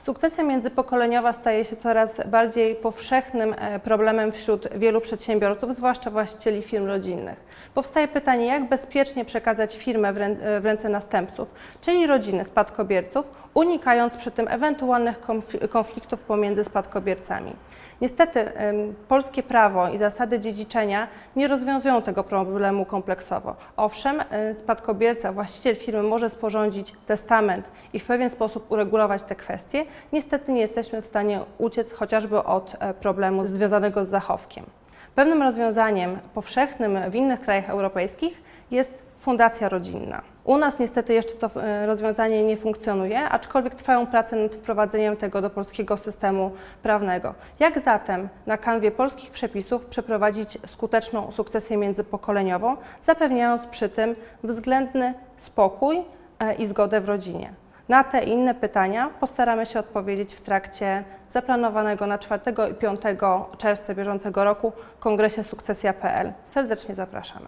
Sukcesja międzypokoleniowa staje się coraz bardziej powszechnym e, problemem wśród wielu przedsiębiorców, zwłaszcza właścicieli firm rodzinnych. Powstaje pytanie, jak bezpiecznie przekazać firmę w rę- w ręce następców, czyli rodziny spadkobierców, unikając przy tym ewentualnych konf- konfliktów pomiędzy spadkobiercami. Niestety polskie prawo i zasady dziedziczenia nie rozwiązują tego problemu kompleksowo. Owszem, e, spadkobierca, właściciel firmy może sporządzić testament i w pewien sposób uregulować te kwestie. Niestety nie jesteśmy w stanie uciec chociażby od e, problemu związanego z zachowkiem. Pewnym rozwiązaniem powszechnym w innych krajach europejskich jest fundacja rodzinna. U nas niestety jeszcze to e, rozwiązanie nie funkcjonuje, aczkolwiek trwają prace nad wprowadzeniem tego do polskiego systemu prawnego. Jak zatem na kanwie polskich przepisów przeprowadzić skuteczną sukcesję międzypokoleniową, zapewniając przy tym względny spokój e, i zgodę w rodzinie? Na te i inne pytania postaramy się odpowiedzieć w trakcie zaplanowanego na 4 i 5 czerwca bieżącego roku Kongresie Sukcesja.pl. Serdecznie zapraszamy.